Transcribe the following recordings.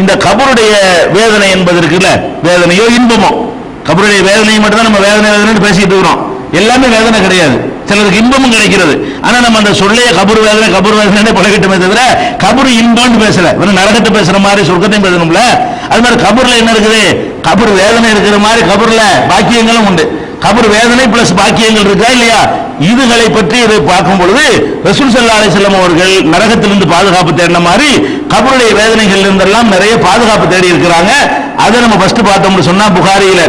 இந்த கபருடைய வேதனை என்பது இருக்குல்ல வேதனையோ இன்பமோ. கபருடைய வேதனையும் மட்டும் தான் நம்ம வேதனை வேதனை பேசிட்டு இருக்கிறோம். எல்லாமே வேதனை கிடையாது. சிலருக்கு இன்பமும் கிடைக்கிறது. ஆனா நம்ம அந்த சொல்லைய கபர் வேதனை கபர் வேதனை பழகிட்டமே தவிர கபரு இன்பம்னு பேசல. வெறும் நரகத்தை பேசுற மாதிரி சொர்க்கத்தையும் பேசணும்ல. அது மாதிரி கபர்ல என்ன இருக்குது? கபர் வேதனை இருக்கிற மாதிரி கபர்ல பாக்கியங்களும் உண்டு. கபர் வேதனை பிளஸ் பாக்கியங்கள் இருக்கா இல்லையா? இதுகளை பற்றி இதை பார்க்கும் பொழுது ரசூல் சல்லா அலிசல்லம் அவர்கள் நரகத்திலிருந்து பாதுகாப்பு தேடின மாதிரி கபருடைய வேதனைகள் இருந்தெல்லாம் நிறைய பாதுகாப்பு தேடி இருக்கிறாங்க. அதை நம்ம ஃபர்ஸ்ட் பார்த்தோம்னு சொன்னா புகாரியில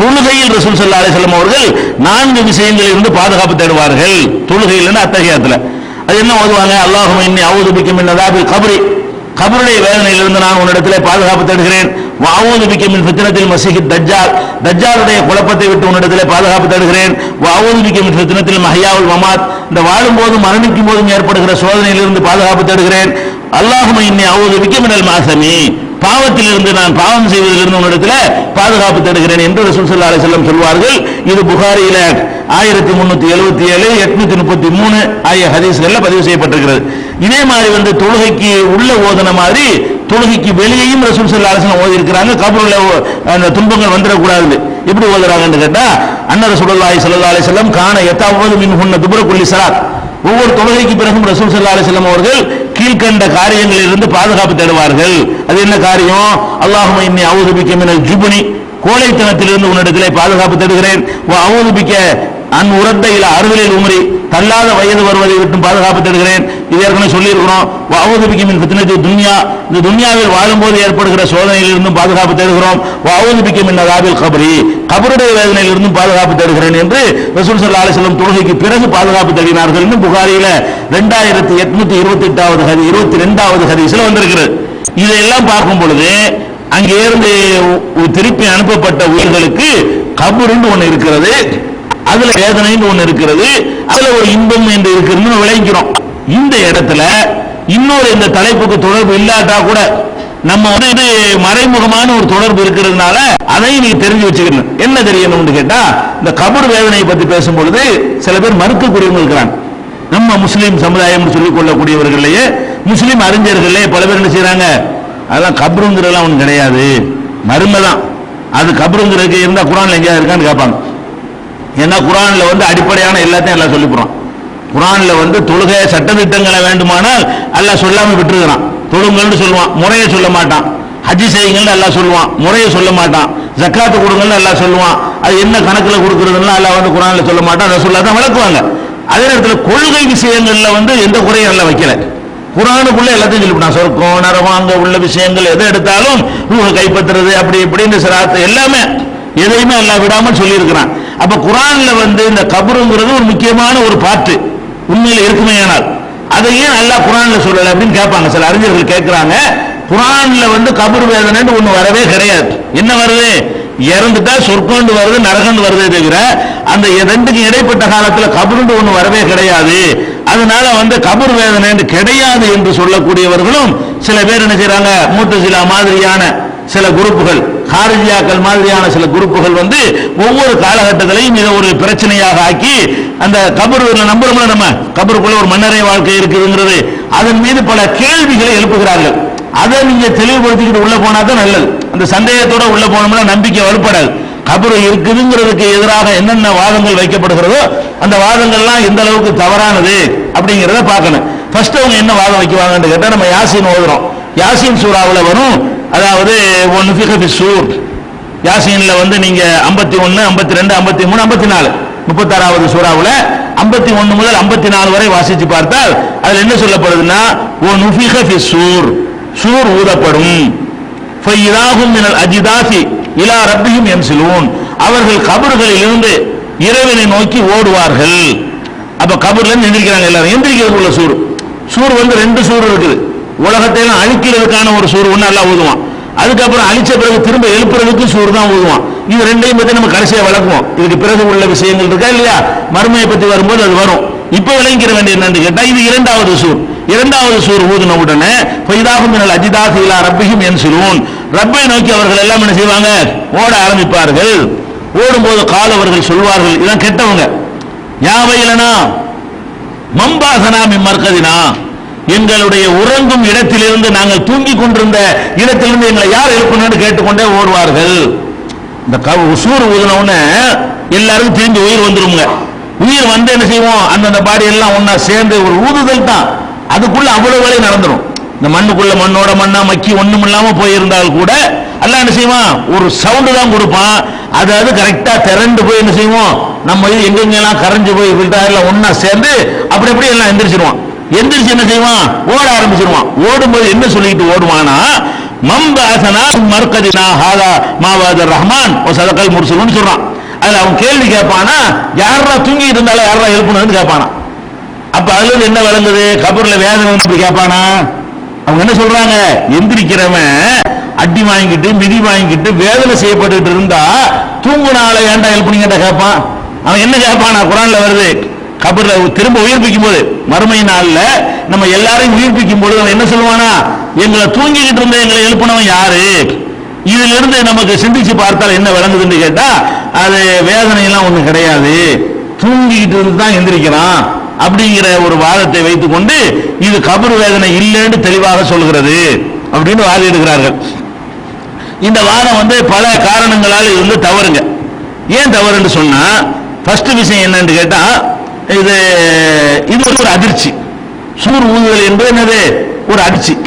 தொழுகையில் ரசூல் சல்லா அலிசல்லம் அவர்கள் நான்கு விஷயங்களில் இருந்து பாதுகாப்பு தேடுவார்கள். தொழுகையில் அத்தகையத்தில் அது என்ன ஓதுவாங்க? அல்லாஹும் இன்னி அவுது பிக்கும் கபரி. கபருடைய வேதனையிலிருந்து நான் உன்னிடத்திலே பாதுகாப்பு தேடுகிறேன். வாவூது பிக்கமின் மின் ஃபித்னத்தில் மசீஹி தஜ்ஜால். தஜ்ஜாலுடைய குழப்பத்தை விட்டு உன்னிடத்திலே பாதுகாப்பு தேடுகிறேன். வாவூது பிக்கமின் மின் ஃபித்னத்தில் மஹியாவுல் மமாத். இந்த வாழும் போதும் மரணிக்கும் போதும் ஏற்படுகிற சோதனையிலிருந்து பாதுகாப்பு தேடுகிறேன். அல்லாஹுமை இன்னை அவுது பிக்கமினல் மினல் மாசமி பாவத்திலிருந்து நான் பாவம் செய்வதிலிருந்து உன்னிடத்துல பாதுகாப்பு தேடுகிறேன் என்று ரசூல் ஸல்லல்லாஹு அலைஹி சொல்வார்கள். இது புகாரியில ஆயிரத்தி முன்னூத்தி எழுபத்தி ஏழு எட்நூத்தி முப்பத்தி மூணு ஆகிய ஹதீஸ்கள்ல பதிவு செய்யப்பட்டிருக்கிறது. இதே மாதிரி வந்து தொழுகைக்கு உள்ள ஓதுன மாதிரி தொழுகைக்கு வெளியேயும் ரசூல் சல்லா அலைஹி ஓதி இருக்கிறாங்க கபருல அந்த துன்பங்கள் வந்துடக்கூடாது. எப்படி ஓதுறாங்கன்னு கேட்டா அன்ன சுடல்லாய் சல்லா அலைஹி செல்லம் காண எத்தாவது மின் ஹுன்ன துபுர குல்லி ஒவ்வொரு தொழுகைக்கு பிறகும் ரசூல் சல்லா அலைஹி அவர்கள் கீழ்கண்ட காரியங்களில் இருந்து பாதுகாப்பு தேடுவார்கள். அது என்ன காரியம்? அல்லாஹும் இன்னி அவுது பிக்க மினல் ஜுபுனி. கோழைத்தனத்திலிருந்து உன்னிடத்திலே பாதுகாப்பு தேடுகிறேன். அவுதுபிக்க அன் உரத்த இல அறுதலில் உமரி தள்ளாத வயது வருவதை விட்டும் பாதுகாப்பு தேடுகிறேன். இது ஏற்கனவே சொல்லியிருக்கிறோம். அவுது பிக்க மின் ஃபித்னத்தி துன்யா. இந்த துன்யாவில் வாழும்போது ஏற்படுகிற சோதனையிலிருந்தும் பாதுகாப்பு தேடுகிறோம். அவுது மின் அதாபில் கபரி. கபருடைய வேதனையிலிருந்தும் பாதுகாப்பு தேடுகிறேன் என்று ரசூல் சல்லா அலிஸ்லம் தொழுகைக்கு பிறகு பாதுகாப்பு தேடினார்கள் என்று புகாரியில ரெண்டாயிரத்தி எட்நூத்தி இருபத்தி எட்டாவது ஹதி இருபத்தி ரெண்டாவது ஹதீஸ்ல வந்திருக்கிறது. இதையெல்லாம் பார்க்கும் பொழுது அங்கே இருந்து திருப்பி அனுப்பப்பட்ட உயிர்களுக்கு கபருன்னு ஒன்று இருக்கிறது. அதுல வேதனைன்னு ஒண்ணு இருக்கிறது அதுல ஒரு இன்பம் என்று இருக்கிறதுன்னு விளைக்கிறோம் இந்த இடத்துல இன்னொரு இந்த தலைப்புக்கு தொடர்பு இல்லாட்டா கூட நம்ம வந்து இது மறைமுகமான ஒரு தொடர்பு இருக்கிறதுனால அதையும் நீங்க தெரிஞ்சு வச்சுக்கணும். என்ன தெரியணும்னு கேட்டா இந்த கபர் வேதனையை பத்தி பேசும் பொழுது சில பேர் மறுக்கக்கூடியவங்க இருக்கிறாங்க. நம்ம முஸ்லீம் சமுதாயம் சொல்லிக் கொள்ளக்கூடியவர்களையே முஸ்லீம் அறிஞர்களே பல பேர் என்ன செய்யறாங்க அதெல்லாம் கபருங்கிறதெல்லாம் ஒன்று கிடையாது. மருமை தான் அது கபருங்கிறதுக்கு இருந்தா குரான் எங்கேயாவது இருக்கான்னு கேட்பாங்க. ஏன்னா குரான்ல வந்து அடிப்படையான எல்லாத்தையும் எல்லாம் சொல்லி போறான் குரான்ல வந்து தொழுகை சட்டத்திட்டங்களை வேண்டுமானால் எல்லாம் சொல்லாம விட்டுருக்கிறான். தொழுங்கள்னு சொல்லுவான். முறையை சொல்ல மாட்டான். ஹஜ்ஜி செய்யுங்கள்னு எல்லாம் சொல்லுவான். முறையை சொல்ல மாட்டான். ஜக்காத்து கொடுங்கள்னு எல்லாம் சொல்லுவான். அது என்ன கணக்குல கொடுக்குறதுன்னா எல்லாம் வந்து குரான்ல சொல்ல மாட்டான். அதை சொல்லாதான் விளக்குவாங்க. அதே நேரத்தில் கொள்கை விஷயங்கள்ல வந்து எந்த குறையும் எல்லாம் வைக்கல. குரானுக்குள்ள எல்லாத்தையும் சொல்லிவிட்டான் சொர்க்கம் நரவாங்க உள்ள விஷயங்கள் எதை எடுத்தாலும் ரூஹ கைப்பற்றுறது அப்படி இப்படின்னு சிராத்து எல்லாமே எதையுமே எல்லாம் விடாமல் சொல்லியிருக்கிறான். அப்ப குரான்ல வந்து இந்த கபருங்கிறது ஒரு முக்கியமான ஒரு பாட்டு. உண்மையில இருக்குமேயானால் அதை ஏன் அல்லாஹ் குரான்ல சொல்லல அப்படின்னு கேட்பாங்க. சில அறிஞர்கள் கேட்கிறாங்க குரான்ல வந்து கபர் வேதனைன்னு ஒண்ணு வரவே கிடையாது. என்ன வருது? இறந்துட்டா சொற்கொண்டு வருது நரகண்டு வருது தவிர அந்த ரெண்டுக்கும் இடைப்பட்ட காலத்துல கபருண்டு ஒண்ணு வரவே கிடையாது. அதனால வந்து கபர் வேதனை கிடையாது என்று சொல்லக்கூடியவர்களும் சில பேர் என்ன செய்யறாங்க மூத்த சில மாதிரியான சில குரூப்புகள் ஹாரிஜியாக்கள் மாதிரியான சில குரூப்புகள் வந்து ஒவ்வொரு காலகட்டத்திலையும் இதை ஒரு பிரச்சனையாக ஆக்கி அந்த கபர் நம்புறோம்ல நம்ம? கபருக்குள்ள ஒரு மன்னரை வாழ்க்கை இருக்குதுங்கிறது. அதன் மீது பல கேள்விகளை எழுப்புகிறார்கள். அதை நீங்க தெளிவுபடுத்திக்கிட்டு உள்ள போனா தான் நல்லது. அந்த சந்தேகத்தோட உள்ள போனோம்னா நம்பிக்கை வலுப்படாது. கபரு இருக்குதுங்கிறதுக்கு எதிராக என்னென்ன வாதங்கள் வைக்கப்படுகிறதோ அந்த வாதங்கள்லாம் எந்த அளவுக்கு தவறானது அப்படிங்கிறத பார்க்கணும். ஃபர்ஸ்ட் அவங்க என்ன வாதம் வைக்குவாங்கன்னு கேட்டா நம்ம யாசின் ஓதுறோம். யாசின் சூறாவில் வரும். அதாவது ஒன்னு ஃபிகபி சூர் யாசினில் வந்து நீங்க 51 ஒன்னு ஐம்பத்தி ரெண்டு ஐம்பத்தி மூணு ஐம்பத்தி நாலு. முப்பத்தாறாவது சூறாவில் ஐம்பத்தி ஒன்று முதல் ஐம்பத்தி நாலு வரை வாசித்து பார்த்தால் அதில் என்ன சொல்லப்படுதுன்னா ஓ நுஃபிக ஃபி சூர் சூர் ஊதப்படும். ஃபையிதாகும் மினல் அஜிதாஃபி இலா ரப்பியும் என்சிலூன் அவர்கள் கபர்களில் இருந்து இறைவனை நோக்கி ஓடுவார்கள். அப்போ கபர்லேருந்து எந்திரிக்கிறாங்க எல்லாரும். எந்திரிக்கிறது உள்ள சூர். சூர் வந்து ரெண்டு சூர் இருக்குது. உலகத்தை எல்லாம் அழிக்கிறதுக்கான ஒரு சோறு ஒன்று நல்லா ஊதுவான். அதுக்கப்புறம் அழிச்ச பிறகு திரும்ப எழுப்புறதுக்கு சோறு தான் ஊதுவான். இது ரெண்டையும் பற்றி நம்ம கடைசியாக வளர்க்குவோம் இதுக்கு பிறகு உள்ள விஷயங்கள் இருக்கா இல்லையா? மறுமையை பற்றி வரும்போது அது வரும். இப்போ விளங்கிக்கிற வேண்டிய என்னன்னு கேட்டால் இது இரண்டாவது சூர் இரண்டாவது சூர் ஊதின உடனே பைதாகும் மினல் அஜிதாக இலா ரப்பியும் சொல்லுவோம் ரப்பை நோக்கி அவர்கள் எல்லாம் என்ன செய்வாங்க? ஓட ஆரம்பிப்பார்கள். ஓடும்போது கால் அவர்கள் சொல்வார்கள். இதான் கெட்டவங்க. யாவையிலனா மம்பாசனா மிம்மர்கதினா. எங்களுடைய உறங்கும் இடத்திலிருந்து நாங்கள் தூங்கிக் கொண்டிருந்த இடத்திலிருந்து எங்களை யார் எழுப்பணும்னு கேட்டுக்கொண்டே ஓடுவார்கள். இந்த க- சூர் ஊதின எல்லாருக்கும் திரும்பி உயிர் வந்துருங்க உயிர் வந்து என்ன செய்வோம்? அந்தந்த பாடி எல்லாம் ஒன்னா சேர்ந்து ஒரு ஊதுதல் தான். அதுக்குள்ள அவ்வளவு வேலை நடந்துடும் இந்த மண்ணுக்குள்ள மண்ணோட மண்ணா மக்கி ஒண்ணும் இல்லாம போயிருந்தால் கூட எல்லாம் என்ன செய்வான்? ஒரு சவுண்டு தான் கொடுப்பான். அதாவது அது கரெக்டா திரண்டு போய் என்ன செய்வோம்? நம்ம இது எங்கெங்கெல்லாம் கரைஞ்சு போய் விட்டா எல்லாம் ஒன்னா சேர்ந்து அப்படி அப்படி எல்லாம் எந்திரிச்சிருவான். எந்திரிச்சு என்ன செய்வான்? ஓட ஆரம்பிச்சிருவான். ஓடும்போது என்ன சொல்லிட்டு ஓடுவானா மம்பாசனா மர்கதினா ஹாதா மாவாதர் ரஹ்மான் ஒரு சதக்கல் முர்சலுன்னு சொல்றான். அதுல அவன் கேள்வி கேட்பானா யாரா தூங்கிட்டு இருந்தாலும் யாரா எழுப்பணும்னு கேட்பானா? அப்ப அதுல என்ன விளங்குது? கபூர்ல வேதனை வந்து கேட்பானா? அவங்க என்ன சொல்றாங்க? எந்திரிக்கிறவன் அடி வாங்கிட்டு மிதி வாங்கிட்டு வேதனை செய்யப்பட்டு இருந்தா தூங்குனால ஏன்டா எழுப்புனீங்கடா கேட்பான். அவன் என்ன கேட்பானா? குரான்ல வருது கபர்ல திரும்ப உயிர்ப்பிக்கும் போது மறுமை நாள்ல நம்ம எல்லாரையும் உயிர்ப்பிக்கும் பொழுது அவன் என்ன சொல்லுவானா? எங்களை தூங்கிக்கிட்டு இருந்த எங்களை எழுப்பினவன் யாரு? இதுல இருந்து நமக்கு சிந்திச்சு பார்த்தால் என்ன விளங்குதுன்னு கேட்டா அது வேதனை எல்லாம் ஒண்ணு கிடையாது. தூங்கிக்கிட்டு இருந்து தான் எந்திரிக்கிறான் அப்படிங்கிற ஒரு வாதத்தை வைத்துக்கொண்டு இது கபர் வேதனை இல்லைன்னு தெளிவாக சொல்கிறது அப்படின்னு வாதிடுகிறார்கள். இந்த வாதம் வந்து பல காரணங்களால் இது வந்து தவறுங்க. ஏன் தவறுன்னு சொன்னா ஃபர்ஸ்ட் விஷயம் என்னன்னு கேட்டா இது இது ஒரு அதிர்ச்சி. சூர் ஊதுதல் என்பது என்னது? ஒரு அதிர்ச்சி.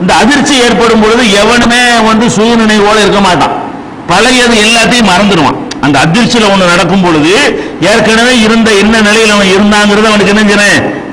இந்த- அதிர்ச்சி ஏற்படும் பொழுது எவனுமே வந்து சுயநினைவோட இருக்க மாட்டான். பழையது எல்லாத்தையும் மறந்துடுவான். அந்த அதிர்ச்சியில் ஒன்று நடக்கும் பொழுது ஏற்கனவே இருந்த என்ன நிலையில் அவன் இருந்தாங்கிறது அவனுக்கு என்ன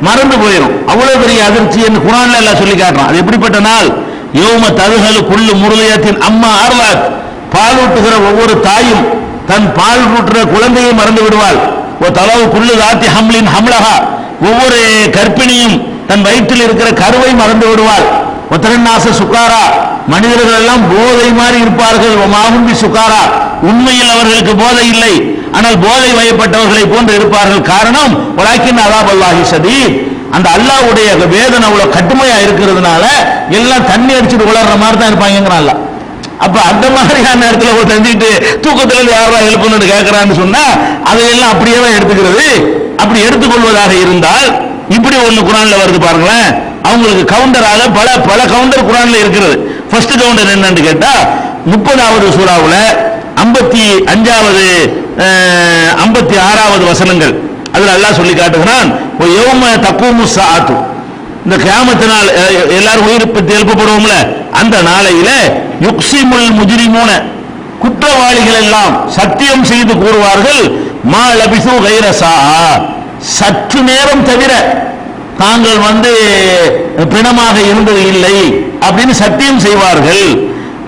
மறந்து போயிடும் அவ்வளவு பெரிய அதிர்ச்சி என்று குரான்ல எல்லாம் சொல்லி காட்டுறான். அது எப்படிப்பட்ட நாள்? யோம ததுகலு புல்லு முருளையத்தின் அம்மா ஆர்வாத். பாலூட்டுகிற ஒவ்வொரு தாயும் தன் பால் ஊட்டுற குழந்தையை மறந்து விடுவாள். தலவு குள்ளு தாத்தி ஹம்லின் ஹம்லஹா. ஒவ்வொரு கர்ப்பிணியும் தன் வயிற்றில் இருக்கிற கருவை மறந்து விடுவாள். ஒத்தரநாச சுக்காரா. மனிதர்கள் எல்லாம் போதை மாதிரி இருப்பார்கள். மாகும்பி சுக்காரா. உண்மையில் அவர்களுக்கு போதை இல்லை. ஆனால் போதை வயப்பட்டவர்களை போன்று இருப்பார்கள். காரணம் உலாக்கின் அதாப் அல்லாஹி சதீத் அந்த அல்லாஹ்வுடைய வேதனை அவ்வளவு கட்டுமையா இருக்கிறதுனால எல்லாம் தண்ணி அடிச்சுட்டு உளர்ற மாதிரி தான் இருப்பாங்கிறான் அப்ப அந்த மாதிரியான இடத்துல ஒரு செஞ்சுட்டு தூக்கத்துல யாரா எழுப்பணும்னு கேட்கறான்னு சொன்னா அதையெல்லாம் அப்படியே தான் எடுத்துக்கிறது? அப்படி எடுத்துக்கொள்வதாக இருந்தால் இப்படி ஒண்ணு குரான்ல வருது பாருங்களேன். அவங்களுக்கு கவுண்டராக பல பல கவுண்டர் குரான்ல இருக்கிறது. ஃபர்ஸ்ட் கவுண்டர் என்னன்னு கேட்டா முப்பதாவது சூறாவில் ஐம்பத்தி அஞ்சாவது ஐம்பத்தி ஆறாவது வசனங்கள். அதில் அல்லாஹ் சொல்லி காட்டுகிறான் யௌம தக்கூமு சாத்து இந்த கிராமத்தினால் எல்லாரும் உயிர் பற்றி எழுப்பப்படுவோம்ல. அந்த நாளையில யுக்சிமுல் முஜிரிமூன குற்றவாளிகள் எல்லாம் சத்தியம் செய்து கூறுவார்கள் மா லபிசு கைரசா சற்று நேரம் தவிர தாங்கள் வந்து பிணமாக இருந்தது இல்லை அப்படின்னு சத்தியம் செய்வார்கள்.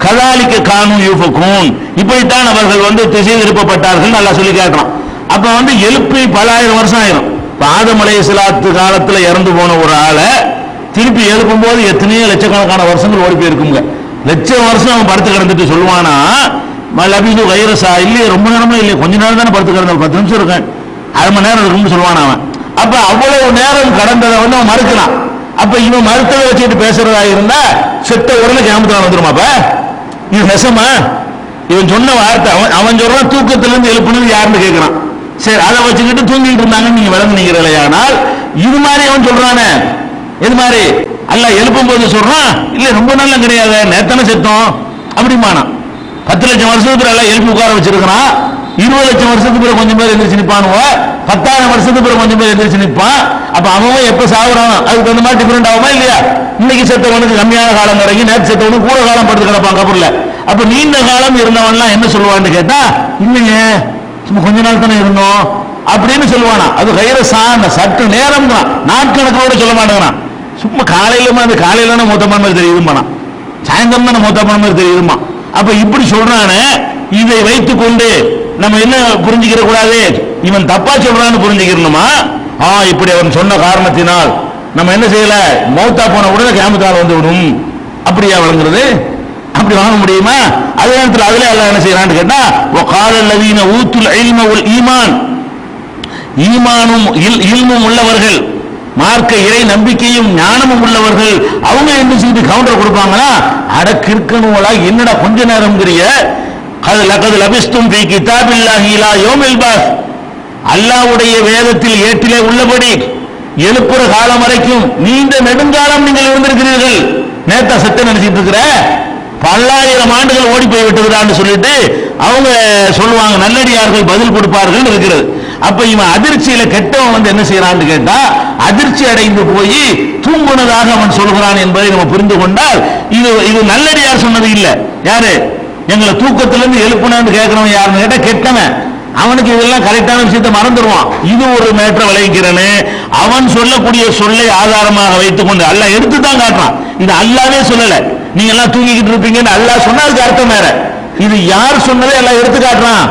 கதாலிக்க காணும் யூபக்கும் இப்படித்தான் அவர்கள் வந்து திசை திருப்பப்பட்டார்கள் நல்லா சொல்லி கேட்கலாம். அப்ப வந்து எழுப்பி பல ஆயிரம் வருஷம் ஆயிரும். இப்ப சிலாத்து காலத்தில் இறந்து போன ஒரு ஆளை திருப்பி எழுப்பும் போது எத்தனையோ லட்சக்கணக்கான வருஷங்கள் ஓடி போயிருக்குங்க. லட்சம் வருஷம் அவன் படுத்து கிடந்துட்டு சொல்லுவானா லபிது வைரஸா? இல்லையே ரொம்ப நேரமா இல்லையே கொஞ்ச நேரம் தானே படுத்து கிடந்த பத்து நிமிஷம் இருக்கேன். அரை மணி நேரம் இருக்கும்னு சொல்லுவான் அவன். அப்ப அவ்வளவு நேரம் கடந்ததை வந்து அவன் மறுக்கலாம் அப்ப இவன் மருத்துவ வச்சுட்டு பேசுறதா இருந்தா செத்த உடனே கேமத்துல வந்துருமா அப்ப? இது நெசமா? இவன் சொன்ன வார்த்தை அவன் அவன் சொல்றான் தூக்கத்துல இருந்து எழுப்புனது யாருன்னு கேட்கிறான் சரி அதை வச்சுக்கிட்டு தூங்கிட்டு இருந்தாங்கன்னு நீங்க விளங்குனீங்க ஆனால் இது மாதிரி அவன் சொல்றானே இது மாதிரி? அல்ல எழுப்பும் போது சொல்றான் இல்ல ரொம்ப நல்ல கிடையாது நேத்தனை செத்தோம் அப்படிமானா பத்து லட்சம் வருஷத்துக்கு எல்லாம் எழுப்பி உட்கார வச்சிருக்கிறான் இருபது லட்சம் வருஷத்துக்கு பிறகு கொஞ்சம் பேர் எந்திரிச்சு நிப்பானுவ? பத்தாயிரம் வருஷத்துக்கு பிறகு கொஞ்சம் பேர் எந்திரிச்சு நிப்பான் அப்ப அவன் எப்ப சாகுறான் அதுக்கு தகுந்த மாதிரி டிஃபரெண்ட் ஆகுமா இல்லையா? இன்னைக்கு செத்தவனுக்கு கம்மியான காலம் இறங்கி நேற்று செத்தவனுக்கு கூட காலம் படுத்து கிடப்பான் கபூர்ல. அப்ப நீண்ட காலம் இருந்தவன்லாம் என்ன சொல்லுவான்னு கேட்டா இல்லைங்க சும்மா கொஞ்ச நாள் தானே இருந்தோம் அப்படின்னு சொல்லுவானா. அது கயிற சாந்த சற்று நேரம் தான் நாட்கணக்கோட சொல்ல மாட்டேங்கிறான். சும்மா காலையிலுமா அந்த காலையில மூத்தமான மாதிரி தெரியுதுமானா சாயந்தரம் தானே மூத்தமான மாதிரி தெரியுதுமா அப்ப இப்படி சொல்றானே இதை வைத்துக் கொண்டு நம்ம என்ன புரிஞ்சுக்கிற கூடாது? இவன் தப்பா சொல்றான்னு புரிஞ்சுக்கணுமா ஆ இப்படி அவன் சொன்ன காரணத்தினால் நம்ம என்ன செய்யல? மௌத்தா போன உடனே கேமத்தால் வந்து விடும். அப்படியா வழங்குறது அப்படி வாங்க முடியுமா? அதே நேரத்தில் அதுல எல்லாம் என்ன செய்யறான்னு கேட்டா கால லவீன ஊத்துல் உல் ஈமான். ஈமானும் இல்மும் உள்ளவர்கள் மார்க்க இறை நம்பிக்கையும் ஞானமும் உள்ளவர்கள் அவங்க என்ன செய்து கவுண்டர் கொடுப்பாங்களா? அட கிற்கணுவலா என்னடா கொஞ்ச நேரம்ங்கிறிய? அது லகது லபிஸ்தும் பி கிதாபில்லாஹி யோமில் பாஸ். அல்லாவுடைய வேதத்தில் ஏற்றிலே உள்ளபடி எழுப்புற காலம் வரைக்கும் நீண்ட நெடுங்காலம் நீங்கள் இருந்திருக்கிறீர்கள். நேத்தா செத்து நினைச்சிட்டு இருக்கிற? பல்லாயிரம் ஆண்டுகள் ஓடி போய் விட்டுகிறான்னு சொல்லிட்டு அவங்க சொல்லுவாங்க நல்லடியார்கள் பதில் கொடுப்பார்கள் இருக்கிறது. அப்ப இவன் அதிர்ச்சியில கெட்டவன் வந்து என்ன செய்யறான்னு கேட்டா அதிர்ச்சி அடைந்து போய் தூங்குனதாக அவன் சொல்கிறான் என்பதை நம்ம புரிந்து கொண்டால் இது இது நல்லடியார் சொன்னது இல்ல. யாரு? எங்களை தூக்கத்திலிருந்து எழுப்புனான்னு கேட்கிறவன் யாருன்னு கேட்டா கெட்டவன். அவனுக்கு இதெல்லாம் கரெக்டான விஷயத்தை மறந்துடுவான். இது ஒரு மேற்ற விளைவிக்கிறேன்னு அவன் சொல்லக்கூடிய சொல்லை ஆதாரமாக வைத்துக் கொண்டு அல்ல எடுத்து தான் காட்டுறான். இது அல்லாவே சொல்லல. நீங்க எல்லாம் தூங்கிக்கிட்டு இருப்பீங்கன்னு அல்லா சொன்னா அதுக்கு அர்த்தம் வேற. இது யார் சொன்னதை எல்லாம் எடுத்து காட்டுறான்.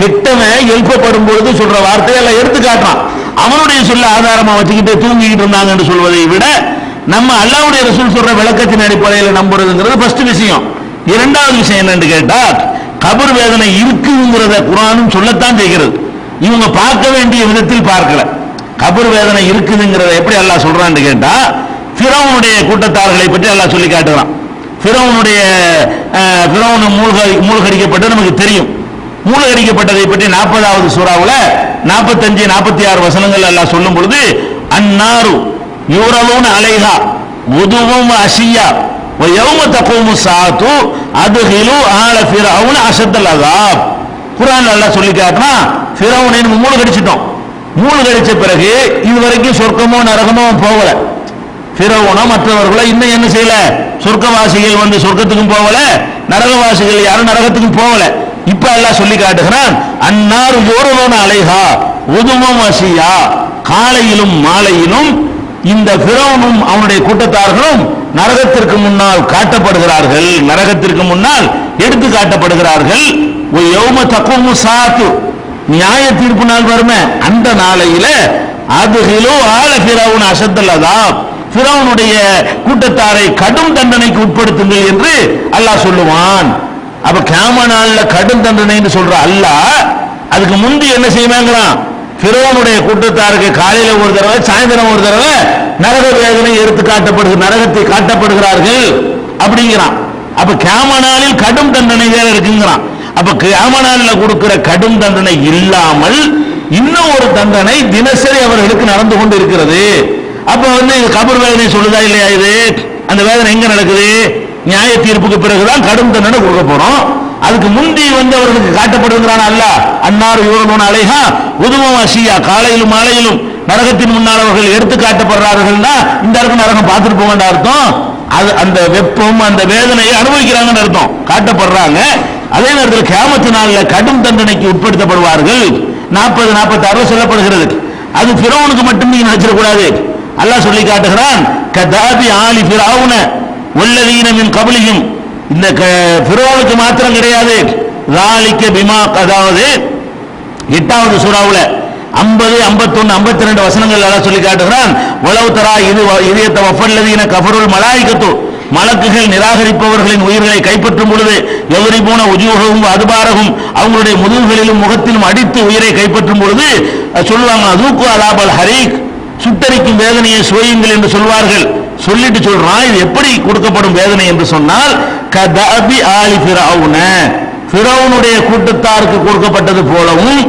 கெட்டவன் எழுப்பப்படும் பொழுது சொல்ற வார்த்தையெல்லாம் எடுத்து காட்டுறான். அவனுடைய சொல்ல ஆதாரமா வச்சுக்கிட்டு தூங்கிக்கிட்டு இருந்தாங்கன்னு சொல்வதை விட நம்ம அல்லாவுடைய ரசூல் சொல்ற விளக்கத்தின் அடிப்படையில் நம்புறதுங்கிறது ஃபர்ஸ்ட் விஷயம். இரண்டாவது விஷயம் என்னன்னு கேட்டா கபர் வேதனை இருக்குங்கிறத குரானும் சொல்லத்தான் செய்கிறது. இவங்க பார்க்க வேண்டிய விதத்தில் பார்க்கல. கபர் வேதனை இருக்குதுங்கிறத எப்படி அல்லாஹ் சொல்றான்னு கேட்டா பிறவனுடைய கூட்டத்தார்களை பற்றி அல்லாஹ் சொல்லி காட்டுறான் பிறவனுடைய பிறவனு மூழ்க மூழ்கடிக்கப்பட்டு நமக்கு தெரியும். மூழ்கடிக்கப்பட்டதை பற்றி நாற்பதாவது சூறாவுல நாற்பத்தஞ்சு நாற்பத்தி ஆறு வசனங்கள் அல்லாஹ் சொல்லும் பொழுது அந்நாரு யூரலூன் அலைஹா உதுவும் அஷியா ويوم تقوم الساعة أدخلوا آل فرعون أشد العذاب குர்ஆன்ல அல்லாஹ் சொல்லி காட்டுறான் ஃபிரௌனை நம்ம மூணு கடிச்சிட்டோம் மூணு கடிச்ச பிறகு இதுவரைக்கும் சொர்க்கமோ நரகமோ போகல ஃபிரௌனோ மற்றவர்களோ இன்னும் என்ன செய்யல சொர்க்கவாசிகள் வந்து சொர்க்கத்துக்கும் போகல நரகவாசிகள் யாரும் நரகத்துக்கும் போகல இப்ப அல்லாஹ் சொல்லி காட்டுகிறான் அன்னார் யோரலோன அலைஹா உதுமம் அசியா காலையிலும் மாலையிலும் இந்த பிறவனும் அவனுடைய கூட்டத்தார்களும் நரகத்திற்கு முன்னால் காட்டப்படுகிறார்கள் நரகத்திற்கு முன்னால் எடுத்து காட்டப்படுகிறார்கள். யோம யௌம சாத்து. நியாய தீர்ப்பு நாள் வருமே அந்த நாளையில அதுகிலோ ஆல பிறவன் அசத்தல்லதா பிறவனுடைய கூட்டத்தாரை கடும் தண்டனைக்கு உட்படுத்துங்கள் என்று அல்லாஹ் சொல்லுவான். அப்ப கேம நாள்ல கடும் தண்டனைன்னு சொல்ற அல்ல அதுக்கு முந்தி என்ன செய்வாங்கிறான் பிறவனுடைய கூட்டத்தாருக்கு காலையில ஒரு தடவை சாயந்தரம் ஒரு தடவை நரக வேதனை எடுத்து காட்டப்படுகிற நரகத்தை காட்டப்படுகிறார்கள் அப்படிங்கிறான். அப்ப கேம நாளில் கடும் தண்டனை வேற இருக்குங்கிறான். அப்ப கேம நாளில் கொடுக்கிற கடும் தண்டனை இல்லாமல் இன்னும் ஒரு தண்டனை தினசரி அவர்களுக்கு நடந்து கொண்டு இருக்கிறது. அப்ப வந்து கபர் வேதனை சொல்லுதா இல்லையா இது? அந்த வேதனை எங்க நடக்குது? நியாய தீர்ப்புக்கு பிறகுதான் கடும் தண்டனை கொடுக்க போறோம். அதுக்கு முந்தி வந்து அவர்களுக்கு காட்டப்படுகிறான் அல்ல? அன்னார் யூரனோன அலைஹா உதுமம் அசியா காலையிலும் மாலையிலும் நரகத்தின் முன்னால் அவர்கள் எடுத்து காட்டப்படுறார்கள்னா இந்த அளவுக்கு நரகம் பார்த்துட்டு போக வேண்டாம் அர்த்தம். அது அந்த வெப்பம் அந்த வேதனையை அனுபவிக்கிறாங்கன்னு அர்த்தம். காட்டப்படுறாங்க. அதே நேரத்தில் கியாமத்து நாளில் கடும் தண்டனைக்கு உட்படுத்தப்படுவார்கள். நாற்பது நாற்பத்தி ஆறு சொல்லப்படுகிறது. அது பிறவனுக்கு மட்டும் நீங்க நினைச்சிடக்கூடாது. அல்லாஹ் சொல்லி காட்டுகிறான் கதாபி ஆலி பிராவுன உள்ளதீனமின் கபலியும் இந்த பிறவனுக்கு மாத்திரம் கிடையாது. ராலிக்க பிமா அதாவது எட்டாவது சூறாவில் ஐம்பது ஐம்பத்தொன்னு ஐம்பத்தி ரெண்டு வசனங்கள் எல்லாம் சொல்லி காட்டுகிறான். உளவு தரா இது இதயத்தை ஒப்பல்லதீன கபருள் மலாய்க்கத்து. மலக்குகள் நிராகரிப்பவர்களின் உயிர்களை கைப்பற்றும் பொழுது எவரி போன உஜூகவும் அதுபாரகும் அவங்களுடைய முதுகுகளிலும் முகத்திலும் அடித்து உயிரை கைப்பற்றும் பொழுது சொல்லுவாங்க அதூக்கு அலாபல் ஹரீக். சுட்டரிக்கும் வேதனையை சுவையுங்கள் என்று சொல்வார்கள். சொல்லிட்டு சொல்றான் இது எப்படி கொடுக்கப்படும் வேதனை என்று சொன்னால் கதபி ஆலி ஃபிரௌன ஃபிரௌனுடைய கூட்டத்தாருக்கு கொடுக்கப்பட்டது போலவும்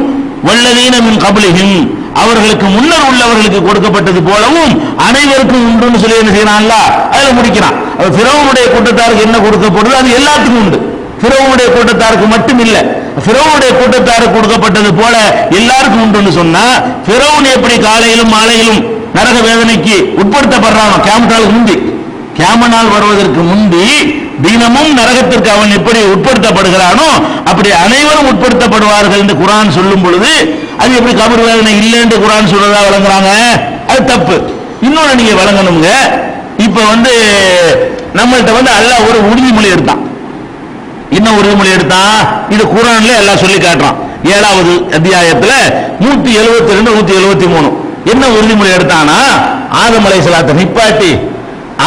வல்லதீன மின் அவர்களுக்கு முன்னர் உள்ளவர்களுக்கு கொடுக்கப்பட்டது போலவும் அனைவருக்கும் உண்டுன்னு சொல்லி என்ன செய்யறான்ல? அதுல முடிக்கிறான். அப்ப ஃபிரௌனுடைய கூட்டத்தாருக்கு என்ன கொடுக்கப்படுது அது எல்லாத்துக்கும் உண்டு. ஃபிரௌனுடைய கூட்டத்தாருக்கு மட்டும் இல்ல ஃபிரௌனுடைய கூட்டத்தாருக்கு கொடுக்கப்பட்டது போல எல்லாருக்கும் உண்டுன்னு சொன்னா ஃபிரௌன் எப்படி காலையிலும் மாலையிலும் நரக வேதனைக்கு உட்படுத்தப்படுறானோ கேமத்தால் முந்தி. கேமனால் வருவதற்கு முந்தி தினமும் நரகத்திற்கு அவன் எப்படி உட்படுத்தப்படுகிறானோ அப்படி அனைவரும் உட்படுத்தப்படுவார்கள் என்று குரான் சொல்லும் பொழுது அது எப்படி கபர் வேதனை இல்லை என்று குரான் சொல்றதா வழங்குறாங்க அது தப்பு. இன்னொன்னு நீங்க வழங்கணுங்க இப்ப வந்து நம்மள்ட்ட வந்து அல்லாஹ் ஒரு உறுதிமொழி எடுத்தான். என்ன உறுதிமொழி எடுத்தா? இது குரான்ல எல்லாம் சொல்லி காட்டுறான். ஏழாவது அத்தியாயத்துல நூத்தி எழுபத்தி ரெண்டு நூத்தி எழுபத்தி மூணு என்ன உறுதிமொழி எடுத்தானா? ஆதமலை அலைஹிஸ்ஸலாத்தை நிப்பாட்டி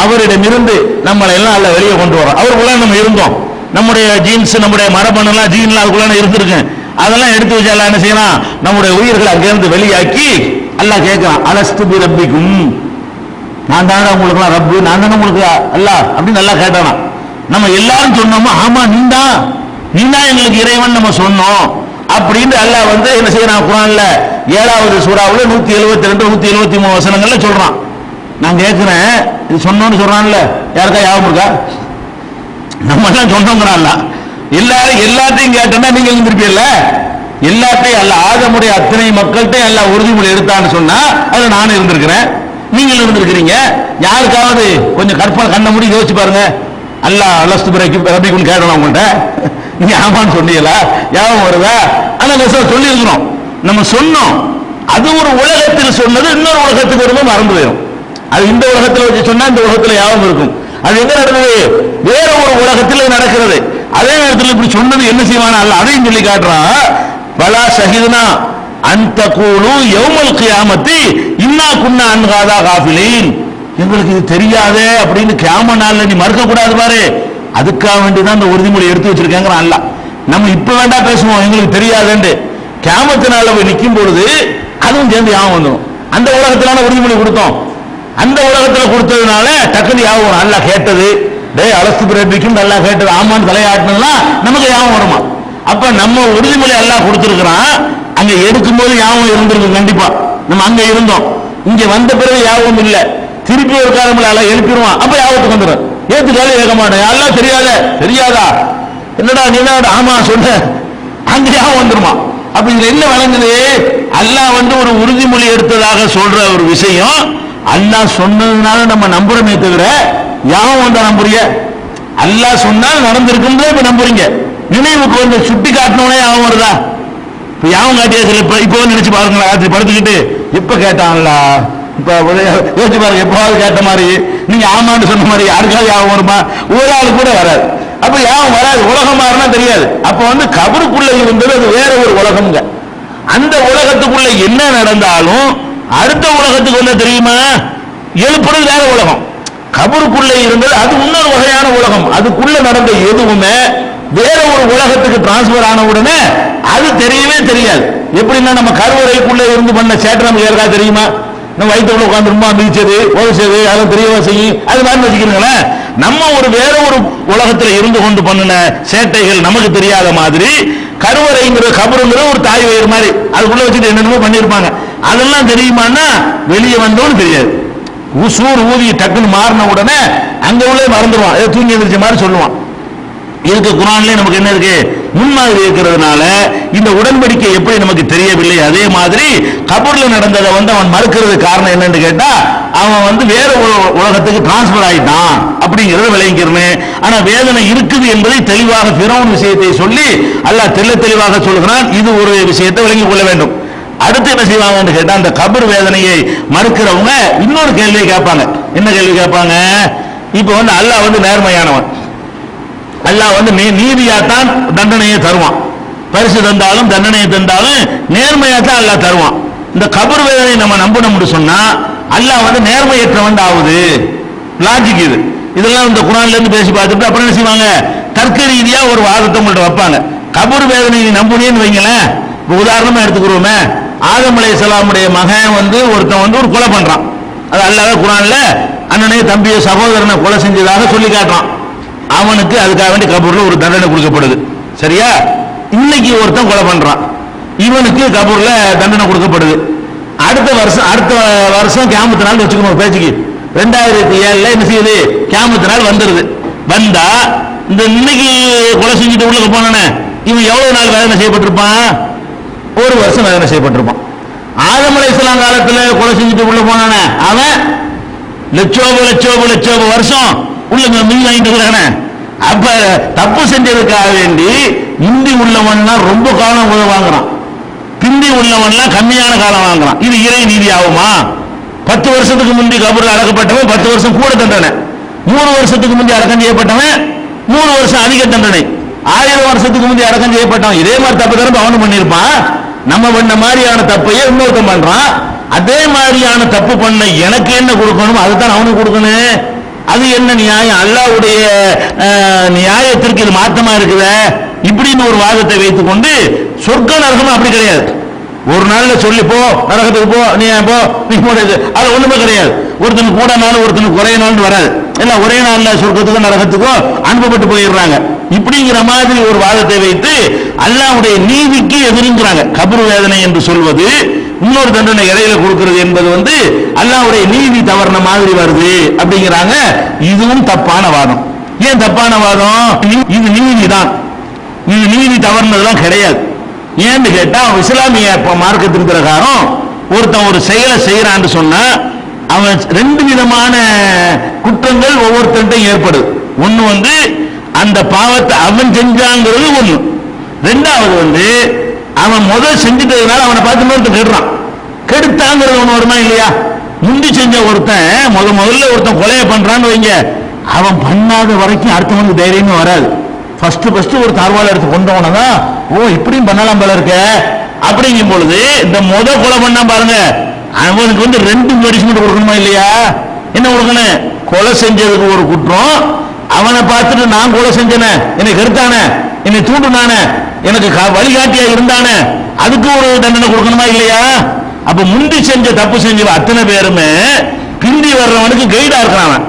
அவரிடமிருந்து நம்மளை எல்லாம் அல்ல வெளியே கொண்டு வரோம் அவருக்குள்ள நம்ம இருந்தோம். நம்முடைய ஜீன்ஸ் நம்முடைய மரபணுலாம் ஜீன்லாம் அதுக்குள்ள இருந்திருக்கு. அதெல்லாம் எடுத்து வச்சா என்ன செய்யலாம் நம்முடைய உயிர்களை அங்கிருந்து வெளியாக்கி அல்லாஹ் கேட்கலாம் அலஸ்து பி ரப்பிக்கும். நான் தானே உங்களுக்கு ரப்பு நான் தானே உங்களுக்கு அல்ல அப்படின்னு நல்லா கேட்டானா. நம்ம எல்லாரும் சொன்னோமோ ஆமா நீ தான் எங்களுக்கு இறைவன் நம்ம சொன்னோம். அப்படின்னு அல்லாஹ் வந்து என்ன செய்யறான் குரான்ல? ஏழாவது சூறாவில் நூத்தி எழுபத்தி ரெண்டு நூத்தி எழுபத்தி மூணு வசனங்கள்ல சொல்றான். நான் கேட்கிறேன் இது சொன்னோன்னு சொல்றான்ல. யாருக்கா ஞாபகம் இருக்கா? நம்ம தான் சொன்னோங்கிறான்ல எல்லாரும் எல்லாத்தையும் கேட்டோம்னா நீங்க எழுந்திருப்பீல்ல எல்லாத்தையும் அல்ல ஆதமுடைய அத்தனை மக்கள்கிட்ட எல்லாம் உறுதிமொழி எடுத்தான்னு சொன்னா அதுல நானும் இருந்திருக்கிறேன். நீங்கள் இருந்திருக்கிறீங்க. யாருக்காவது கொஞ்சம் கற்பனை கண்ண முடி யோசிச்சு பாருங்க. அல்லா அலஸ்து பிறகு ரபிக்குன்னு கேட்கணும் உங்கள்கிட்ட நீங்க ஆமான்னு சொன்னீங்களா? ஞாபகம் வருதா? ஆனால் நெசம் சொல்லியிருக்கிறோம். நம்ம சொன்னோம். அது ஒரு உலகத்தில் சொன்னது இன்னொரு உலகத்துக்கு வரும்போது மறந்து போயிடும் அது இந்த உலகத்தில் வச்சு சொன்னா இந்த உலகத்தில் யாவும் இருக்கும். அது எங்க நடந்தது? வேற ஒரு உலகத்தில் நடக்கிறது. அதே நேரத்தில் இப்படி சொன்னது என்ன செய்வானா? அல்ல அதையும் சொல்லி காட்டுறான். பலா சகிதுனா அந்த கூலு எவ்வளவு கியாமத்தி இன்னா குன்னா அன்காதா காஃபிலின். எங்களுக்கு இது தெரியாதே அப்படின்னு கேம நாள்ல நீ மறுக்க கூடாது பாரு. அதுக்காக வேண்டி தான் இந்த உறுதிமொழி எடுத்து வச்சிருக்கேங்கிறான் அல்ல. நம்ம இப்ப வேண்டாம் பேசுவோம் எங்களுக்கு தெரியாதுன்னு கேமத்தினால போய் நிற்கும் பொழுது அதுவும் சேர்ந்து ஞாபகம் வந்துடும் அந்த உலகத்திலான உறுதிமொழி கொடுத்தோம். அந்த உலகத்துல கொடுத்ததுனால டக்குனு ஞாபகம் வரும். அல்லாஹ் கேட்டது. டேய் அலஸ்து பிறப்பிக்கும் நல்லா கேட்டது. ஆமான்னு தலையாட்டினா நமக்கு ஞாபகம் வருமா? அப்ப நம்ம உறுதிமொழி எல்லாம் கொடுத்துருக்கிறான். அங்க எடுக்கும்போது ஞாபகம் இருந்திருக்கு கண்டிப்பா. நம்ம அங்க இருந்தோம். இங்க வந்த பிறகு ஞாபகம் இல்லை. திருப்பி ஒரு காலமில்ல எல்லாம் எழுப்பிடுவான். அப்ப ஞாபகத்துக்கு வந்துடும்? ஏத்து கேள்வி கேட்க மாட்டேன். எல்லாம் தெரியாத? தெரியாதா? என்னடா நீ என்ன ஆமா சொன்ன. அங்க வந்துருமா? அப்ப இதுல என்ன வழங்குது அல்லாஹ் வந்து ஒரு உறுதிமொழி எடுத்ததாக சொல்ற ஒரு விஷயம். அல்லாஹ் சொன்னதுனால நம்ம நம்புறமே தவிர யாவும் வந்தா நம்புறீங்க? அல்லாஹ் சொன்னால் நடந்திருக்கும் இப்ப நம்புறீங்க. நினைவுக்கு வந்து சுட்டி காட்டினவனே யாவும் வருதா? இப்ப யாவும் காட்டியா சில இப்ப இப்போ நினைச்சு பாருங்களா ராத்திரி படுத்துக்கிட்டு இப்ப கேட்டான்ல இப்போ யோசிச்சு பாருங்க எப்பாவது கேட்ட மாதிரி நீங்க ஆமான்னு சொன்ன மாதிரி யாருக்காவது யாவும் வருமா? ஒரு ஆள் கூட வராது. அப்ப யாவும் வராது? உலகம் மாறினா தெரியாது. அப்ப வந்து கபருக்குள்ள இருந்தது அது வேற ஒரு உலகம்ங்க. அந்த உலகத்துக்குள்ள என்ன நடந்தாலும் அடுத்த உலகத்துக்கு என்ன தெரியுமா? எழுப்புறது வேற உலகம். கபருக்குள்ள இருந்தது அது இன்னொரு வகையான உலகம். அதுக்குள்ள நடந்த எதுவுமே வேற ஒரு உலகத்துக்கு டிரான்ஸ்பர் ஆன உடனே அது தெரியவே தெரியாது. எப்படின்னா நம்ம கருவறைக்குள்ள இருந்து பண்ண சேட்டை நமக்கு ஏற்கா தெரியுமா? நம்ம வயிற்றுக்குள்ள உட்காந்து ரொம்ப மிதிச்சது அதெல்லாம் தெரியவா செய்யும் அது மாதிரி வச்சுக்கிறீங்களேன் நம்ம ஒரு வேற ஒரு உலகத்துல இருந்து கொண்டு பண்ணின சேட்டைகள் நமக்கு தெரியாத மாதிரி கருவறைங்கிற கபருங்கிற ஒரு தாய் வயிறு மாதிரி அதுக்குள்ள வச்சுட்டு என்னென்னமோ பண்ணியிருப்பாங்க. அதெல்லாம் தெரியுமான்னா வெளியே வந்தோன்னு தெரியாது. உசூர் ஊதி டக்குன்னு மாறின உடனே அங்க உள்ளே மறந்துடுவான். ஏதோ தூங்கி எழுந்திரிச்ச மாதிரி சொல்லுவான். இதுக்கு குரான்லயே நமக்கு என்ன இருக்கு? முன்மாதிரி இருக்கிறதுனால இந்த உடன்படிக்கை எப்படி நமக்கு தெரியவில்லை? அதே மாதிரி கபூர்ல நடந்ததை வந்து அவன் மறுக்கிறது காரணம் என்னன்னு கேட்டா அவன் வந்து வேற உலகத்துக்கு டிரான்ஸ்பர் ஆயிட்டான் அப்படிங்கறத விளங்கிக்கிறேன். ஆனா வேதனை இருக்குது என்பதை தெளிவாக பிறவன் விஷயத்தை சொல்லி அல்லாஹ் தெள்ள தெளிவாக சொல்கிறான். இது ஒரு விஷயத்தை விளங்கிக் கொள்ள வேண்டும். அடுத்து என்ன செய்வாங்கன்னு கேட்டா அந்த கபர் வேதனையை மறுக்கிறவங்க இன்னொரு கேள்வியை கேட்பாங்க. என்ன கேள்வி கேட்பாங்க? இப்போ வந்து அல்லாஹ் வந்து நேர்மையானவன். அல்லாஹ் வந்து நீ நீதியாத்தான் தண்டனையை தருவான். பரிசு தந்தாலும் தண்டனையை தந்தாலும் நேர்மையாத்தான் அல்லாஹ் தருவான். இந்த கபர் வேதனை நம்ம நம்பணும்னு சொன்னா அல்லாஹ் வந்து நேர்மையற்றவன் ஆகுது. லாஜிக் இது. இதெல்லாம் இந்த குரான்ல இருந்து பேசி பார்த்துட்டு அப்புறம் என்ன செய்வாங்க? தர்க்க ரீதியா ஒரு வாதத்தை உங்கள்ட்ட வைப்பாங்க. கபர் வேதனை நீ நம்புனேன்னு வைங்களேன். உதாரணமா எடுத்துக்கிறோமே. ஆதம் அலைஹிஸ்ஸலாமுடைய மகன் வந்து ஒருத்தன் வந்து ஒரு கொலை பண்றான். அது அல்லாஹ் குரான்ல அண்ணனே தம்பியை சகோதரனை கொலை செஞ்சதாக சொல்லி காட்டுறான். அவனுக்கு அதுக்காக வேண்டி கபூர்ல ஒரு தண்டனை கொடுக்கப்படுது. சரியா? இன்னைக்கு ஒருத்தன் கொலை பண்றான். இவனுக்கு கபூர்ல தண்டனை கொடுக்கப்படுது. அடுத்த வருஷம் அடுத்த வருஷம் கேமத்து நாள் வச்சுக்கணும் பேச்சுக்கு. ரெண்டாயிரத்தி ஏழுல என்ன செய்யுது? கேமத்து நாள் வந்துருது. வந்தா இந்த இன்னைக்கு கொலை செஞ்சுட்டு உள்ளுக்கு போனானே இவன் எவ்வளவு நாள் வேதனை செய்யப்பட்டிருப்பான்? ஒரு வருஷம் வேதனை செய்யப்பட்டிருப்பான். ஆதம் இஸ்லாம் காலத்தில் கொலை செஞ்சுட்டு உள்ள போனானே அவன் லட்சோப லட்சோப லட்சோப வருஷம் உள்ள மீன் வாங்கிட்டு இருக்கிறானே அப்ப தப்பு செஞ்சதுக்காக வேண்டி இந்தி உள்ளவன்லாம் ரொம்ப காலம் வாங்குறான். பிந்தி உள்ளவன்லாம் கம்மியான காலம் வாங்குறான். இது இறை நீதி ஆகுமா? பத்து வருஷத்துக்கு முந்தி கபூர் அடக்கப்பட்டவன் பத்து வருஷம் கூட தண்டனை. மூணு வருஷத்துக்கு முந்தி அடக்கம் செய்யப்பட்டவன் மூணு வருஷம் அதிக தண்டனை. ஆயிரம் வருஷத்துக்கு முந்தி அடக்கம் செய்யப்பட்டவன் இதே மாதிரி தப்பு தரப்பு அவனும் பண்ணியிருப்பான். நம்ம பண்ண மாதிரியான தப்பையே இன்னொருத்தன் பண்றான். அதே மாதிரியான தப்பு பண்ண எனக்கு என்ன கொடுக்கணும் அதுதான் அவனுக்கு கொடுக்கணும். அது என்ன நியாயம்? அல்லாவுடைய நியாயத்திற்கு இது மாற்றமா இருக்குதே? இப்படின்னு ஒரு வாதத்தை வைத்துக்கொண்டு சொர்க்க நரகம் அப்படி கிடையாது. ஒரு நாள்ல சொல்லி போ நரகத்துக்கு போ நீ போ நீ போடுது அது ஒண்ணுமே கிடையாது. ஒருத்தனுக்கு கூட நாள் ஒருத்தனுக்கு குறைய நாள் வராது. எல்லாம் ஒரே நாள்ல சொர்க்கத்துக்கும் நரகத்துக்கும் அனுப்பப்பட்டு போயிடுறாங்க. இப்படிங்கிற மாதிரி ஒரு வாதத்தை வைத்து அல்லாவுடைய நீதிக்கு எதிர்ங்கிறாங்க. கபர் வேதனை என்று சொல்வது இன்னொரு தண்டனை இடையில கொடுக்கிறது என்பது வந்து அல்லாவுடைய நீதி தவறின மாதிரி வருது அப்படிங்கிறாங்க. இதுவும் தப்பான வாதம். ஏன் தப்பான வாதம்? இது நீதி தான் இது நீதி தவறுனதெல்லாம் கிடையாது. ஏன்னு கேட்டா இஸ்லாமிய மார்க்கத்தின் பிரகாரம் ஒருத்தன் ஒரு செயலை செய்யறான்னு சொன்னா அவன் ரெண்டு விதமான குற்றங்கள் ஒவ்வொருத்தன்ட்டும் ஏற்படுது. ஒன்னு வந்து அந்த பாவத்தை அவன் செஞ்சாங்கிறது ஒண்ணு. ரெண்டாவது வந்து அவன் முதல் செஞ்சுட்டதுனால அவனை பார்த்து இன்னொருத்தன் கெடுறான். கெடுத்தாங்கிறது ஒண்ணு வருமா இல்லையா? முந்தி செஞ்ச ஒருத்தன் முத முதல்ல ஒருத்தன் கொலையை பண்றான்னு வைங்க. அவன் பண்ணாத வரைக்கும் அடுத்தவனுக்கு தைரியமே வராது. ஃபர்ஸ்ட் ஃபர்ஸ்ட் ஒரு தார்வால எடுத்து கொண்டவன தான் ஓ இப்படியும் பண்ணலாம் போல இருக்க. அப்படிங்கும் பொழுது இந்த முத கொலை பண்ணா பாருங்க. அவனுக்கு வந்து ரெண்டு பனிஷ்மெண்ட் கொடுக்கணுமா இல்லையா? என்ன கொடுக்கணும்? கொலை செஞ்சதுக்கு ஒரு குற்றம் அவனை பார்த்துட்டு நான் கொலை செஞ்சனே. என்னை கெடுத்தானே. என்னை தூண்டுனானே. எனக்கு க- வழிகாட்டியா இருந்தானே. அதுக்கு ஒரு தண்டனை கொடுக்கணுமா இல்லையா? அப்ப முந்தி செஞ்ச தப்பு செஞ்ச அத்தனை பேருமே பிந்தி வர்றவனுக்கு கைடா இருக்கிறான் அவன்.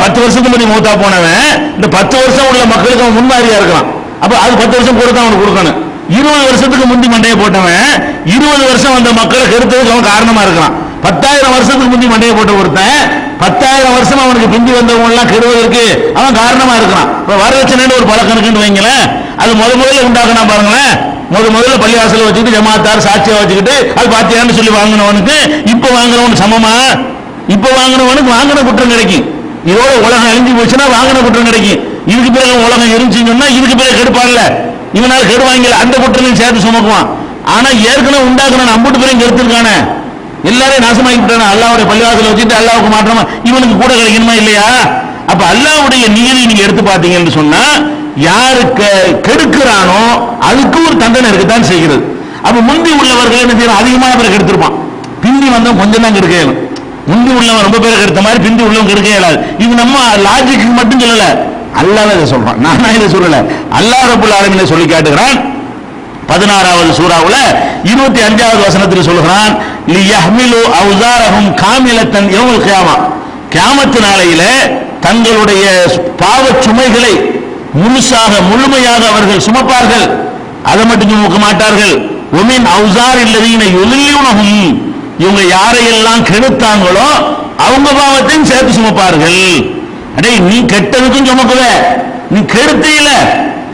பத்து வருஷத்துக்கு முன்னாடி மூத்தா போனவன் இந்த பத்து வருஷம் உள்ள மக்களுக்கு அவன் முன்மாதிரியா இருக்கலாம் அப்ப அது பத்து வருஷம் கூட தான் அவனுக்கு கொடுக்கணும். இருபது வருஷத்துக்கு முந்தி மண்டையை போட்டவன் இருபது வருஷம் வந்த மக்களை கெடுத்ததுக்கு அவன் காரணமா இருக்கலாம் பத்தாயிரம் வருஷத்துக்கு முந்தி மண்டையை போட்ட ஒருத்தன் பத்தாயிரம் வருஷம் அவனுக்கு பிந்தி வந்தவங்க எல்லாம் கெடுவதற்கு அவன் காரணமா இருக்கலாம் இப்ப வரதட்சணைன்னு ஒரு பழக்கம் இருக்குன்னு வைங்களேன். அது முத முதல்ல உண்டாக்குனா பாருங்களேன். முத முதல்ல பள்ளிவாசல வச்சுக்கிட்டு ஜமாத்தார் சாட்சியா வச்சுக்கிட்டு அது பாத்தியான்னு சொல்லி வாங்கினவனுக்கு இப்ப வாங்கினவனு சமமா? இப்ப வாங்கினவனுக்கு வாங்கின குற்றம் கிடைக்கும். இதோட உலகம் அழிஞ்சு போச்சுன்னா வாங்கின குற்றம் கிடைக்கும். இதுக்கு பிறகு உலகம் இருந்துச்சுன்னு இதுக்கு பிறகு கெடுப்பான்ல இவனால் கெடுவாங்கல அந்த குற்றத்தையும் சேர்த்து சுமக்குவான். ஆனா ஏற்கனவே உண்டாக்குன அம்புட்டு பேரையும் கெடுத்திருக்கானே எல்லாரையும் நாசமாக்கி விட்டான? அல்லாவுடைய பள்ளிவாசல வச்சுட்டு அல்லாவுக்கு மாற்றமா இவனுக்கு கூட கிடைக்கணுமா இல்லையா? அப்ப அல்லாவுடைய நீதி நீங்க எடுத்து பார்த்தீங்கன்னு சொன்னா யாருக்கு கெடுக்கிறானோ அதுக்கு ஒரு தண்டனை இருக்குதான் செய்கிறது. அப்ப முந்தி உள்ளவர்கள் என்ன செய்யணும் அதிகமான பேரை கெடுத்திருப்பான். பிந்தி வந்தவன் கொஞ்சம் தான் கெடுக்க இயலும். முந்தி உள்ளவன் ரொம்ப பேரை கெடுத்த மாதிரி பிந்தி உள்ளவன் கெடுக்க இயலாது. இது நம்ம லாஜிக்கு மட்டும் சொல்லல. அல்லாஹ் இதை சொல்றான். நானா இதை சொல்லல. அல்லாஹ் ரபுல் ஆலமீன் சொல்லி காட்டுகிறான். பதினாறாவது சூறாவுல இருபத்தி அஞ்சாவது வசனத்தில் சொல்கிறான் காமிலத்தன் யௌமல் கியாமா. கியாமத்து நாளையில தங்களுடைய பாவச் சுமைகளை முழுசாக முழுமையாக அவர்கள் சுமப்பார்கள். அதை மட்டும் சுமக்க மாட்டார்கள். ஒமின் அவுசார் இல்லதீன யுலியுனஹும் இவங்க யாரையெல்லாம் கெடுத்தாங்களோ அவங்க பாவத்தையும் சேர்த்து சுமப்பார்கள். அடே நீ கெட்டதுக்கும் சுமக்குவ நீ கெடுத்த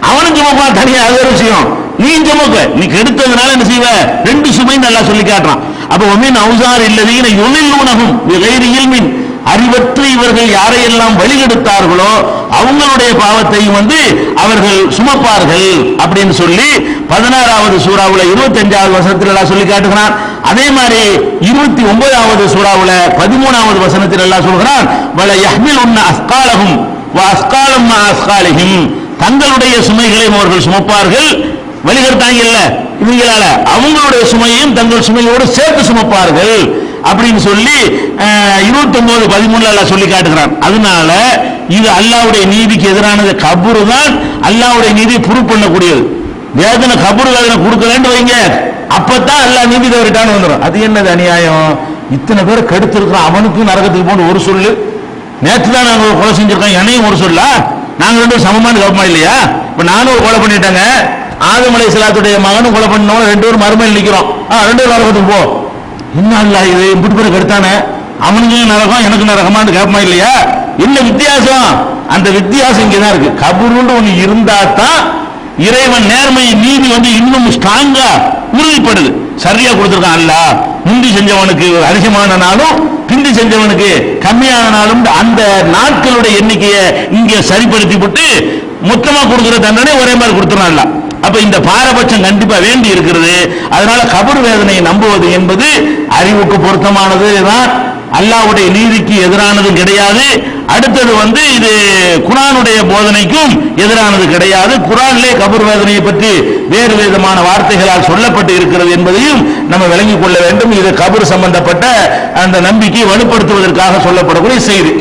அவனும் சுமப்பான் தனியாக அது ஒரு விஷயம். நீ சுமக்க நீ கெடுத்ததுனால என்ன செய்வ? ரெண்டு சுமை நல்லா சொல்லி காட்டுறான். அப்ப ஒமின் அவுசார் இல்லதீன யுனில் உணகும் வேறு இல்மின். அறிவற்று இவர்கள் யாரையெல்லாம் வழிகெடுத்தார்களோ அவங்களுடைய பாவத்தையும் வந்து அவர்கள் சுமப்பார்கள் அப்படின்னு சொல்லி பதினாறாவது சூறாவுல இருபத்தஞ்சாவது வசனத்தில் எல்லாம் சொல்லி காட்டுகிறான். அதே மாதிரி இருபத்தி ஒன்பதாவது சூறாவுல பதிமூணாவது வசனத்தில் எல்லாம் சொல்கிறான். வல யஹ்மில் உன்ன அஸ்காலகும் அஸ்காலம் அஸ்காலிகும் தங்களுடைய சுமைகளையும் அவர்கள் சுமப்பார்கள். வழிகட்டாங்கல்ல இவங்களால. அவங்களுடைய சுமையையும் தங்கள் சுமையோடு சேர்த்து சுமப்பார்கள். அப்படின்னு சொல்லி இருபத்தி ஒன்பது பதிமூணுல சொல்லி காட்டுகிறான். அதனால இது அல்லாவுடைய நீதிக்கு எதிரானது கபுரு தான் அல்லாவுடைய நீதி ப்ரூவ் பண்ணக்கூடியது. வேதனை கபுரு வேதனை கொடுக்கலன்னு வைங்க. அப்பதான் அல்லாஹ் நீதி தவறிட்டான்னு வந்துடும் அது என்னது அநியாயம்? இத்தனை பேர் கெடுத்திருக்கிறோம் அவனுக்கும் நரகத்துக்கு போன ஒரு சொல்லு. நேற்று தான் நாங்கள் ஒரு கொலை செஞ்சிருக்கோம். என்னையும் ஒரு சொல்லா? நாங்கள் ரெண்டும் சமமான கவனமா இல்லையா? இப்ப நானும் ஒரு கொலை பண்ணிட்டேங்க. ஆதம் அலை சலாத்துடைய மகனும் கொலை பண்ணவங்க ரெண்டு பேரும் மறுமையில் நிற்கிறோம் ஆ ரெண்டு பேரும் நரகத்துக்கு போ. என்ன அல்ல இது? இப்படி பேர் கெடுத்தானே? அவனுக்கு நரகம் எனக்கு நரகமான்னு கேட்பமா இல்லையா? என்ன வித்தியாசம்? அந்த வித்தியாசம் இங்கதான் இருக்கு. கபூர்னு ஒண்ணு இருந்தா தான் இறைவன் நேர்மை நீதி வந்து இன்னும் ஸ்ட்ராங்கா உறுதிப்படுது. சரியா கொடுத்துருக்கான் அல்ல. முந்தி செஞ்சவனுக்கு அதிகமான நாளும் பிந்தி செஞ்சவனுக்கு கம்மியான நாளும் அந்த நாட்களுடைய எண்ணிக்கையை இங்க சரிப்படுத்தி விட்டு மொத்தமா கொடுக்கிற தண்டனை ஒரே மாதிரி கொடுத்துறான்ல அப்ப இந்த பாரபட்சம் கண்டிப்பா வேண்டி இருக்கிறது. அதனால கபர் வேதனையை நம்புவது என்பது அறிவுக்கு பொருத்தமானது தான். அல்லாவுடைய நீதிக்கு எதிரானதும் கிடையாது. அடுத்தது வந்து இது குரானுடைய போதனைக்கும் எதிரானது கிடையாது. குரானிலே கபர் வேதனையை பற்றி வேறு விதமான வார்த்தைகளால் சொல்லப்பட்டு இருக்கிறது என்பதையும் நம்ம விளங்கிக் கொள்ள வேண்டும். இது கபர் சம்பந்தப்பட்ட அந்த நம்பிக்கையை வலுப்படுத்துவதற்காக சொல்லப்படக்கூடிய செய்தி.